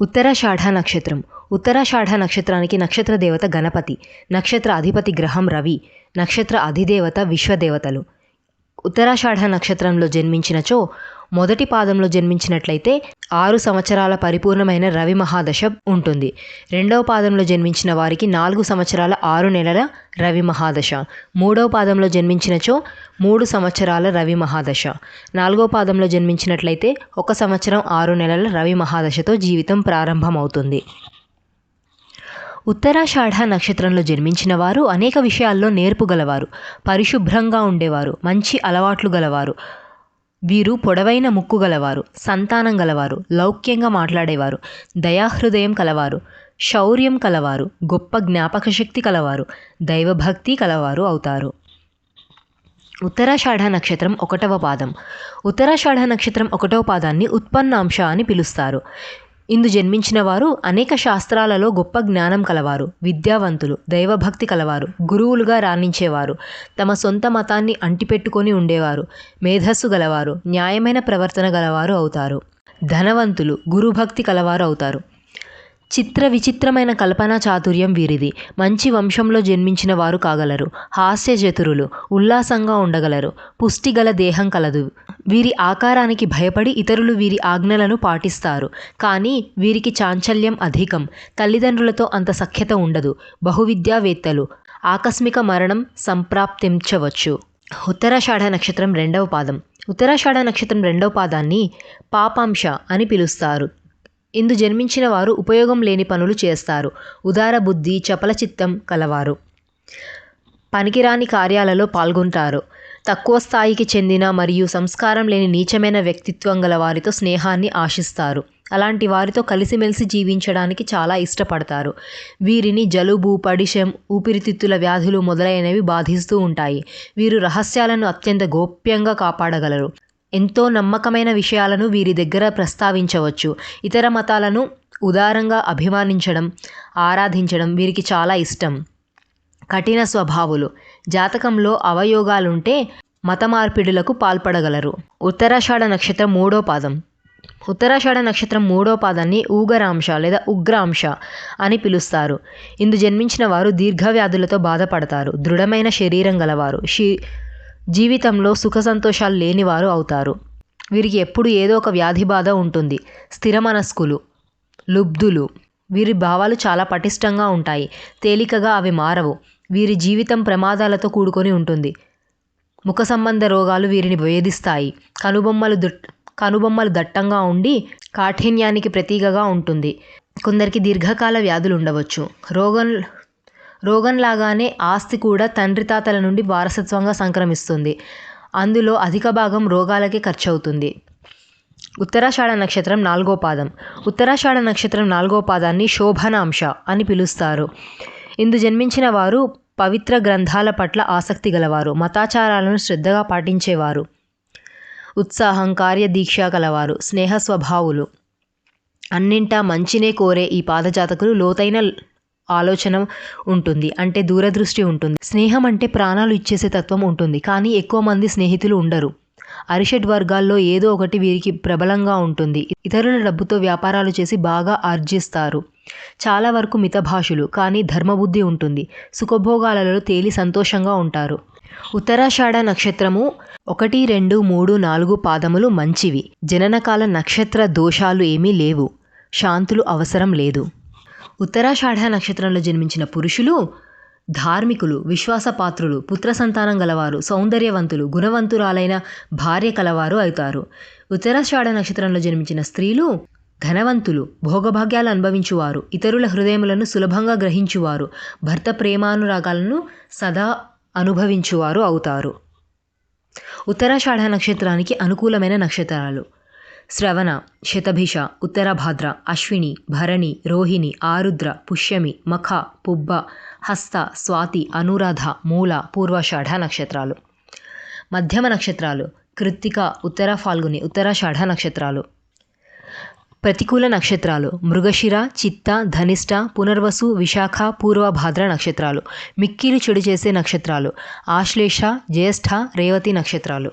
ఉత్తరాషాఢ నక్షత్రం. ఉత్తరాషాఢ నక్షత్రానికి నక్షత్ర దేవత గణపతి. నక్షత్ర అధిపతి గ్రహం రవి. నక్షత్ర అధిదేవత విశ్వదేవతలు. ఉత్తరాషాఢ నక్షత్రంలో జన్మించినచో మొదటి పాదంలో జన్మించినట్లయితే ఆరు సంవత్సరాల పరిపూర్ణమైన రవి మహాదశ ఉంటుంది. రెండవ పాదంలో జన్మించిన వారికి నాలుగు సంవత్సరాల ఆరు నెలల రవి మహాదశ. మూడవ పాదంలో జన్మించినచో మూడు సంవత్సరాల రవి మహాదశ. నాలుగో పాదంలో జన్మించినట్లయితే ఒక సంవత్సరం ఆరు నెలల రవి మహాదశతో జీవితం ప్రారంభమవుతుంది. ఉత్తరాషాఢ నక్షత్రంలో జన్మించిన వారు అనేక విషయాల్లో నేర్పు గలవారు. పరిశుభ్రంగా ఉండేవారు. మంచి అలవాట్లు గలవారు. వీరు పొడవైన ముక్కు గలవారు సంతానం గలవారు లౌక్యంగా మాట్లాడేవారు దయాహృదయం కలవారు శౌర్యం కలవారు గొప్ప జ్ఞాపక శక్తి కలవారు దైవభక్తి కలవారు అవుతారు. ఉత్తరాషాఢ నక్షత్రం ఒకటవ పాదం. ఉత్తరాషాఢ నక్షత్రం ఒకటవ పాదాన్ని ఉత్పన్నాంశ అని పిలుస్తారు. ఇందు జన్మించిన వారు అనేక శాస్త్రాలలో గొప్ప జ్ఞానం కలవారు విద్యావంతులు దైవభక్తి కలవారు గురువులుగా రాణించేవారు తమ సొంత మతాన్ని అంటిపెట్టుకొని ఉండేవారు మేధస్సు గలవారు న్యాయమైన ప్రవర్తన గలవారు అవుతారు. ధనవంతులు గురుభక్తి కలవారు అవుతారు. చిత్ర విచిత్రమైన కల్పనా చాతుర్యం వీరిది. మంచి వంశంలో జన్మించిన వారు కాగలరు. హాస్యచతురులు ఉల్లాసంగా ఉండగలరు. పుష్టిగల దేహం కలదు. వీరి ఆకారానికి భయపడి ఇతరులు వీరి ఆజ్ఞలను పాటిస్తారు. కానీ వీరికి చాంచల్యం అధికం. తల్లిదండ్రులతో అంత సఖ్యత ఉండదు. బహువిద్యావేత్తలు. ఆకస్మిక మరణం సంప్రాప్తించవచ్చు. ఉత్తరాషాఢ నక్షత్రం రెండవ పాదం. ఉత్తరాషాఢ నక్షత్రం రెండవ పాదాన్ని పాపాంశ అని పిలుస్తారు. ఇందు జన్మించిన వారు ఉపయోగం లేని పనులు చేస్తారు. ఉదార బుద్ధి చపల చిత్తం కలవారు. పనికిరాని కార్యాలలో పాల్గొంటారు. తక్కువ స్థాయికి చెందిన మరియు సంస్కారం లేని నీచమైన వ్యక్తిత్వం గల వారితో స్నేహాన్ని ఆశిస్తారు. అలాంటి వారితో కలిసిమెలిసి జీవించడానికి చాలా ఇష్టపడతారు. వీరిని జలుబు పడిశం ఊపిరితిత్తుల వ్యాధులు మొదలైనవి బాధిస్తూ ఉంటాయి. వీరు రహస్యాలను అత్యంత గోప్యంగా కాపాడగలరు. ఎంతో నమ్మకమైన విషయాలను వీరి దగ్గర ప్రస్తావించవచ్చు. ఇతర మతాలను ఉదారంగా అభిమానించడం ఆరాధించడం వీరికి చాలా ఇష్టం. కఠిన స్వభావులు. జాతకంలో అవయోగాలుంటే మత మార్పిడులకు పాల్పడగలరు. ఉత్తరాషాఢ నక్షత్రం మూడో పాదం. ఉత్తరాషాఢ నక్షత్రం మూడో పాదాన్ని ఊగరాంశ లేదా ఉగ్రాంశ అని పిలుస్తారు. ఇందు జన్మించిన వారు దీర్ఘవ్యాధులతో బాధపడతారు. దృఢమైన శరీరం గలవారు. షీ జీవితంలో సుఖ సంతోషాలు లేనివారు అవుతారు. వీరికి ఎప్పుడు ఏదో ఒక వ్యాధి బాధ ఉంటుంది. స్థిర మనస్కులు లుబ్ధులు. వీరి భావాలు చాలా పటిష్టంగా ఉంటాయి. తేలికగా అవి మారవు. వీరి జీవితం ప్రమాదాలతో కూడుకొని ఉంటుంది. ముఖ సంబంధ రోగాలు వీరిని వేధిస్తాయి కనుబొమ్మలు దుట్ కనుబొమ్మలు దట్టంగా ఉండి కాఠిన్యానికి ప్రతీకగా ఉంటుంది. కొందరికి దీర్ఘకాల వ్యాధులు ఉండవచ్చు. రోగం రోగంలాగానే ఆస్తి కూడా తండ్రి తాతల నుండి వారసత్వంగా సంక్రమిస్తుంది. అందులో అధిక భాగం రోగాలకే ఖర్చు అవుతుంది ఉత్తరాషాఢ నక్షత్రం నాలుగో పాదం. ఉత్తరాషాఢ నక్షత్రం నాలుగో పాదాన్ని శోభనాంశ అని పిలుస్తారు. ఇందు జన్మించిన వారు పవిత్ర గ్రంథాల పట్ల ఆసక్తి గలవారు మతాచారాలను శ్రద్ధగా పాటించేవారు ఉత్సాహం కార్యదీక్ష కలవారు స్నేహ స్వభావులు అన్నింటా మంచినే కోరే ఈ పాదజాతకులు లోతైన ఆలోచన ఉంటుంది అంటే దూరదృష్టి ఉంటుంది. స్నేహం అంటే ప్రాణాలు ఇచ్చేసే తత్వం ఉంటుంది కానీ ఎక్కువ మంది స్నేహితులు ఉండరు. అరిషడ్ వర్గాల్లో ఏదో ఒకటి వీరికి ప్రబలంగా ఉంటుంది. ఇతరుల డబ్బుతో వ్యాపారాలు చేసి బాగా ఆర్జిస్తారు. చాలా వరకు మితభాషులు కానీ ధర్మబుద్ధి ఉంటుంది. సుఖభోగాలలో తేలి సంతోషంగా ఉంటారు. ఉత్తరాషాఢ నక్షత్రము ఒకటి రెండు మూడు నాలుగు పాదములు మంచివి. జననకాల నక్షత్ర దోషాలు ఏమీ లేవు. శాంతులు అవసరం లేదు. ఉత్తరాషాఢ నక్షత్రంలో జన్మించిన పురుషులు ధార్మికులు విశ్వాసపాత్రులు పుత్ర సంతానం గలవారు సౌందర్యవంతులు గుణవంతురాలైన భార్య కలవారు అవుతారు. ఉత్తరాషాఢ నక్షత్రంలో జన్మించిన స్త్రీలు ధనవంతులు భోగభాగ్యాలు అనుభవించువారు ఇతరుల హృదయములను సులభంగా గ్రహించువారు భర్త ప్రేమానురాగాలను సదా అనుభవించువారు అవుతారు. ఉత్తరాషాఢ నక్షత్రానికి అనుకూలమైన నక్షత్రాలు. శ్రవణ శతభిష ఉత్తరభాద్ర అశ్విని భరణి రోహిణి ఆరుద్ర పుష్యమి మఖ పుబ్బ హస్త స్వాతి అనురాధ మూల పూర్వషాఢ నక్షత్రాలు మధ్యమ నక్షత్రాలు కృత్తిక ఉత్తర ఫాల్గుని ఉత్తరాషాఢ నక్షత్రాలు ప్రతికూల నక్షత్రాలు మృగశిర చిత్త ధనిష్ట పునర్వసు విశాఖ పూర్వభాద్ర నక్షత్రాలు మిక్కిలి చెడు చేసే నక్షత్రాలు ఆశ్లేష జ్యేష్ఠ రేవతి నక్షత్రాలు